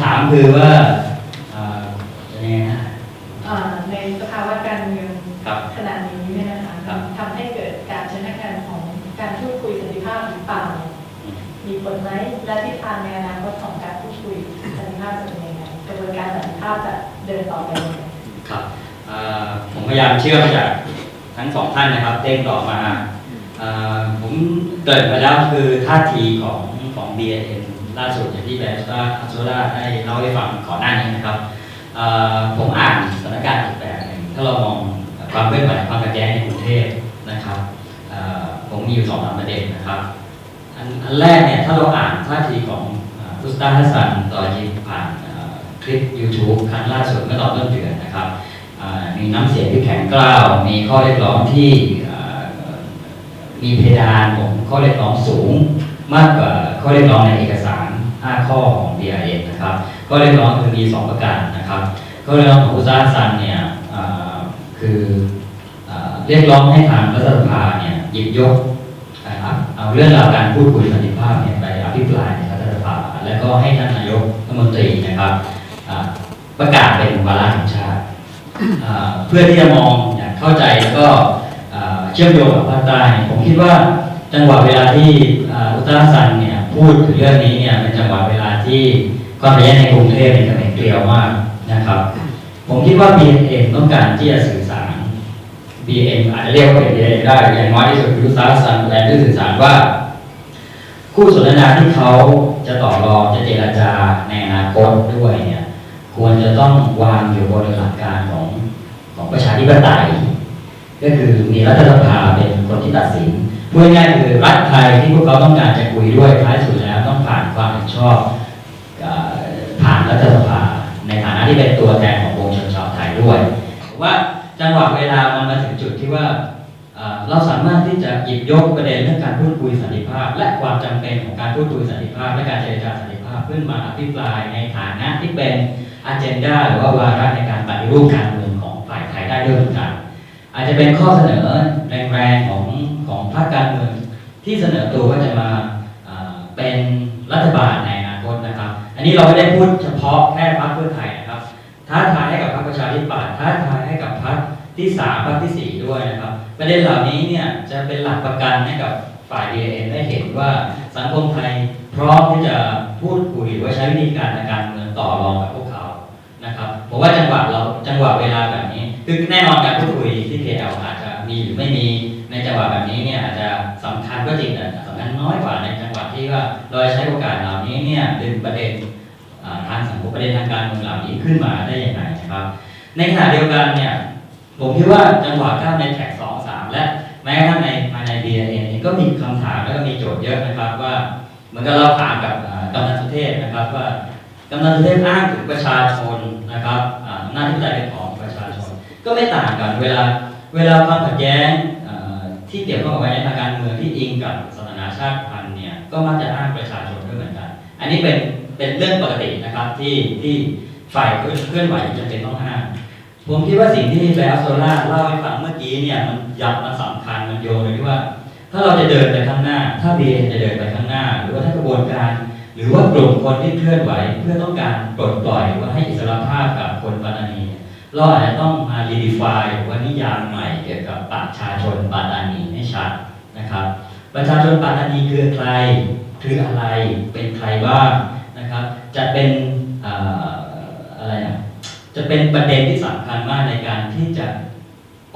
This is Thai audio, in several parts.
ำถามคือว่าเอ่อยังไงฮะอ่าในสภาวะการเมืองครับขณะนี้เนี่ยนะคะครับทำให้เกิดการชนะการของการพูดคุยสันติภาพหรือเปล่ามีผลไหมและทิศทางในอนาคตของการพูดคุยสันติภาพจะเป็นยังไงกระบวนการสันติภาพจะเดินต่อไปยังไงครับเอ่อผมพยายามเชื่อมจากทั้งสองท่านนะครับเด้งต่อมาเอ่อผมเกริดไปแล้วคือท่าทีของของ BNN ล่าสุดอย่างที่แบสตาอัโซดาได้เล่าให้ฟังก่อนหน้านี้นะครับผมอ่านสถานการณ์อีกแบบหนึ่งถ้าเรามองความเคลื่อนไหวความขัดแย้งในกรุงเทพนะครับผมมีอยู่สองสามประเด็นนะครับอันแรกเนี่ยถ้าเราอ่านท่าทีของอุสตาฮัสซันต่อยิงผ่านคลิป YouTube ครั้งล่าสุดเมื่อตอนต้นเดือนนะครับมีน้ำเสียงที่แข็งกร้าว มีข้อเรียกร้องที่มีเพดานของข้อเรียกร้องสูง มากกว่าข้อเรียกร้องในเอกสาร 5 ข้อของ BIN นะครับข้อเรียกร้องคือมี 2 ประการนะครับข้อเรียกร้องของอุตสาหซันเนี่ยคืออเรียกร้องให้ทางรัฐสภาเนี่ยหยิบยกนะครับเอาเรื่องราวการพูดคุยสันติภาพเนี่ยไปอภิปรายในรัฐสภาแล้วก็ให้ท่านนายกรัฐมนตรีนะครับประกาศเป็นวาระแห่งชาติเพื่อที่จะมองอย่างเข้าใจแล้วก็เชื่อมโยงกับภาคใต้ผมคิดว่า จังหวะเวลาที่อุตสาหสันเนี่ยพูดถึงเรื่องนี้เนี่ยเป็นจังหวะเวลาที่ความขัดแย้งในกรุงเทพเนี่ยกำลังเกลียวมากนะครับ ผมคิดว่า BNN ต้องการที่จะสื่อสาร BN อาจจะเรียกว่าเป็น BN ได้อย่างน้อยที่สุดคืออุตสาหสันแลนด์สื่อสารว่า คู่สนทนาที่เขาจะต่อรองจะเจรจาในอนาคตด้วยเนี่ยควรจะต้องวางอยู่บนหลักการของของประชาธิปไตยก็คือมีรัฐสภาเป็นคนที่ตัดสิน พูดง่ายคือรัฐไทยที่พวกเขาต้องการจะคุยด้วยท้ายสุดแล้วต้องผ่านความเห็นชอบผ่านรัฐสภาในฐานะที่เป็นตัวแทนของวงชนชาวไทยด้วยว่าจังหวะเวลามันมาถึงจุดที่ว่าเราสามารถที่จะหยิบยกประเด็นเรื่องการพูดคุยสันติภาพ และความจำเป็นของการพูดคุยสันติภาพ และการเจรจาสันติภาพขึ้นมาอภิปรายในฐานะที่เป็นอ g e n d a หรือว่าวาระในการปฏิรูปการเมืองของฝ่ายไทยได้ด้วยเหมือนกัน อาจจะเป็นข้อเสนอแรงๆของของ พรรคการเมืองที่เสนอตัวว่าจะมาเป็นรัฐบาลในอนาคตนะครับ อันนี้เราไม่ได้พูดเฉพาะแค่พรรคเพื่อไทยนะครับท้าทายให้กับพรรคประชาธิปัตย์ท้าทายให้กับพรรคที่สามพรรคที่สี่ด้วยนะครับประเด็นเหล่านี้เนี่ยจะเป็นหลักประกันให้กับฝ่าย DN ได้เห็นว่าสังคมไทยพร้อมที่จะพูดคุยหรือว่าใช้วิธีการทางการเมืองต่อรองกับพวกเขานะครับผมว่าจังหวะเราจังหวะเวลาแบบนี้ คือแน่นอนการพูดคุยที่ KL อาจจะมีหรือไม่มี ในจังหวะแบบนี้เนี่ยอาจจะสำคัญก็จริงแต่สำคัญน้อยกว่าในจังหวะที่ว่าเราใช้โอกาสเหล่านี้เนี่ยดึงประเด็นทางสังคมประเด็นทางการเมืองเหล่านี้ขึ้นมาได้อย่างไรนะครับ ในขณะเดียวกันเนี่ยผมคิดว่าจังหวะก้าวในแท็กสองสามและแม้กระทั่งในภายใน BNN เองก็มีคำถามและก็มีโจทย์เยอะนะครับว่าเหมือนกับเราถามกับกำนันสุเทพนะครับว่ากำนันสุเทพอ้างถึงประชาชนนะครับอ่าอำนาจที่ปไตยเป็นของประชาชน ก็ไม่ต่างกันเวลาเวลาความขัดแย้ง ที่เกี่ยวข้องกับในทางการเมืองที่อิงกับศาสนาชาติพันธุ์เนี่ยก็มักจะอ้างประชาชนด้วยเหมือนกัน อันนี้เป็นเป็นเรื่องปกตินะครับที่ที่ฝ่ายเคลื่อนไหวจะเป็นต้องห้ามผมคิดว่าสิ่งที่แบลโซล่าเล่าให้ฟังเมื่อกี้เนี่ยมันยับมันสำคัญมันโยงเลยที่ว่า ถ้าเราจะเดินไปข้างหน้า ถ้าเบนจะเดินไปข้างหน้า หรือว่าถ้ากระบวนการ หรือว่ากลุ่มคนที่เคลื่อนไหว เพื่อต้องการปลดปล่อยว่าให้อิสรภาพกับคนปานานีเนี่ยเราอาจจะต้อง มา redefine หรือว่านิยามใหม่เกี่ยวกับประชาชนปาตานีให้ชัดนะครับ ประชาชนปาตานีคือใครคืออะไรเป็นใครบ้างนะครับ จะเป็นเอ่ออะไรนะจะเป็นประเด็นที่สำคัญมากในการที่จะ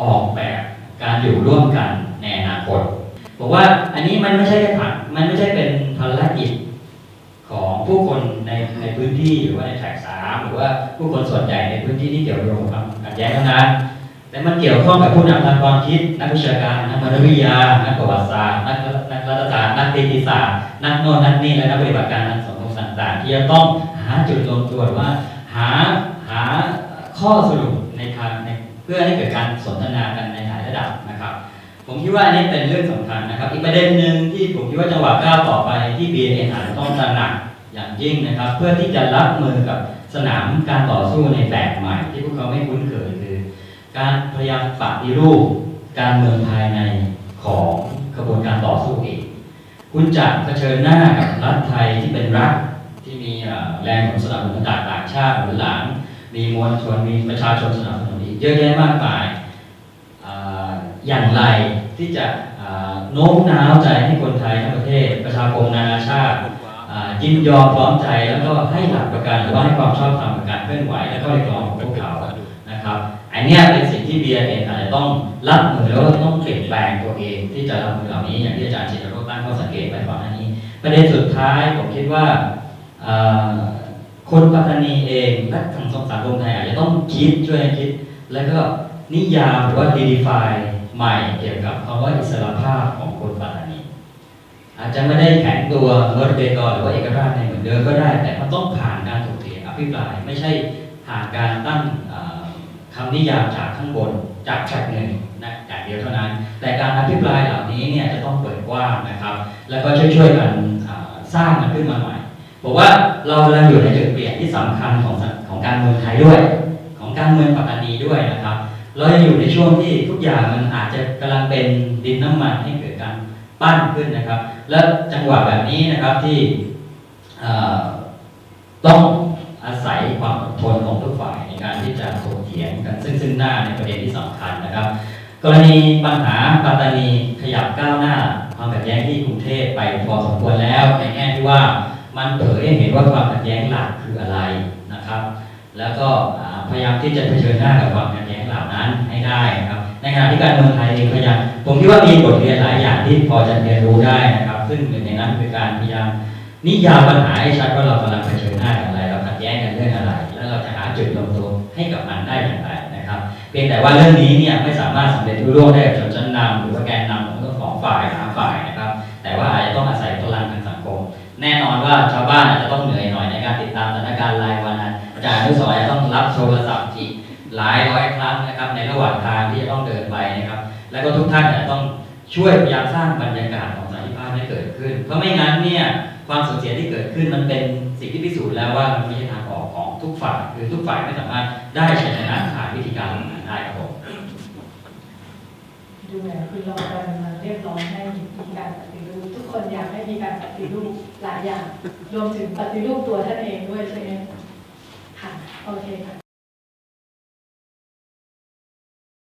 ออกแบบการอยู่ร่วมกันในอนาคตบอกว่าอันนี้มันไม่ใช่แค่ผักมันไม่ใช่เป็นภารกิจ ของผู้คนในในพื้นที่หรือว่าในแท็กสามหรือว่าผู้คนส่วนใหญ่ในพื้นที่ที่เกี่ยวโยงกับขัดแย้งนั้นแต่มันเกี่ยวข้องกับผู้นำทางความคิด นักวิชาการนักมนุษยวิทยา นักประวัติศาสตร์นักนักรัฐศาสตร์นักเศรษฐศาสตร์นักโน่นนักนี่และนักปฏิบัติการทางสังคมต่างๆ ที่จะต้องหาจุดลงตัวว่า หาหาข้อสรุปในทางในเพื่อให้เกิดการสนทนากันในหลายระดับนะครับ ผมคิดว่าอันนี้เป็นเรื่องสำคัญนะครับ อีกประเด็นหนึ่งที่ผมคิดว่าจังหวะก้าวต่อไปที่ BNN อาจจะต้องตระหนักอย่างยิ่งนะครับ เพื่อที่จะรับมือกับสนามการต่อสู้ในแบบใหม่ ที่พวกเขาไม่คุ้นเคยคือ การพยายามปฏิรูปการเมืองภายในของกระบวนการต่อสู้เองคุณจะเผชิญหน้ากับรัฐไทยที่เป็นรัฐที่มีแรงหนุนสนับสนุนากต่างชาติหรือหลังมีมวลชนมีประชาชนสนับสนุนอีกเยอะแยะมากมาย อย่างไรที่จะโน้มน้าวใจให้คนไทยทั้งประเทศ ประชาคมนานาชาติยินยอมพร้อมใจแล้วก็ให้หลักประกันหรือว่าให้ความชอบธรรมกับการเคลื่อนไหวและก็เรียกร้องของพวกเขานะครับอันเนี้ยเป็นสิ่งที่ BNN อาจจะต้องรับมือแล้วก็ต้องเปลี่ยนแปลงตัวเอง ที่จะรับมือเหล่านี้อย่างที่อาจารย์ชินโรตั้งข้อสังเกตไปก่อนหน้านี้ ประเด็นสุดท้ายผมคิดว่าคนปัตตานีเองและทางสังคมไทยอาจจะต้องคิดช่วยกันคิด แล้วก็นิยามหรือว่า define ใหม่เกี่ยวกับคำว่าอิสรภาพของคนปัตตานีอาจจะไม่ได้แข็งตัวเมอร์เดกอหรือว่าเอกราชในเหมือนเดิมก็ได้ แต่มันต้องผ่านการถกเถียงอภิปรายไม่ใช่ผ่านการตั้งเอ่อคำนิยามจากข้างบนจากแฉกหนึ่งนะอย่างเดียวเท่านั้น แต่การอภิปรายเหล่านี้เนี่ยจะต้องเปิดกว้างนะครับ แล้วก็ช่วยๆกันสร้างมันขึ้นมาใหม่บอกว่าเรากำลังอยู่ในจุดเปลี่ยนที่สำคัญของสังของการเมืองไทยด้วย ของการเมืองปัตตานีด้วยนะครับ เราอยู่ในช่วงที่ทุกอย่างมันอาจจะกำลังเป็นดินน้ำมันให้เกิดการปั้นขึ้นนะครับ และจังหวะแบบนี้นะครับที่ต้องอาศัยความอดทนของทุกฝ่ายในการที่จะถกเถียงกันซึ่งซึ่งหน้าในประเด็นที่สำคัญนะครับ กรณีปัญหาปัตตานีขยับก้าวหน้า ความขัดแย้งที่กรุงเทพไปพอสมควรแล้ว ในแง่ที่ว่ามันเผยให้เห็นว่าความขัดแย้งหลักคืออะไรนะครับ แล้วก็ พยายามที่จะเผชิญหน้ากับความขัดแย้งเหล่านั้นให้ได้นะครับ ในขณะที่การเมืองไทยเองพยายามผมคิดว่ามีบทเรียนหลายอย่างที่พอจะเรียนรู้ได้นะครับ ซึ่งหนึ่งในนั้นคือการพยายามนิยามปัญหาให้ชัดว่าเรากำลังเผชิญหน้ากับอะไร เราขัดแย้งกันเรื่องอะไร แล้วเราจะหาจุดลงตัวให้กับมันได้อย่างไรนะครับ เพียงแต่ว่าเรื่องนี้เนี่ยไม่สามารถสำเร็จรุ่งได้กับ แล้วก็ทุกท่านอาจจะต้องช่วยพยายามสร้างบรรยากาศของสันติภาพให้เกิดขึ้น เพราะไม่งั้นเนี่ยความสูญเสียที่เกิดขึ้นมันเป็นสิ่งที่พิสูจน์แล้วว่ามันไม่ใช่ทางออกของทุกฝ่ายคือทุกฝ่ายไม่สามารถได้ชัยชนะผ่านวิธีการเหล่านได้ครับผมดูเหมือนคือเรากำลังมาเรียกร้องให้มีการปฏิรูปทุกคนอยากให้มีการปฏิรูปหลายอย่าง รวมถึงปฏิรูปตัวท่านเองด้วยใช่ไหมค่ะโอเคค่ะ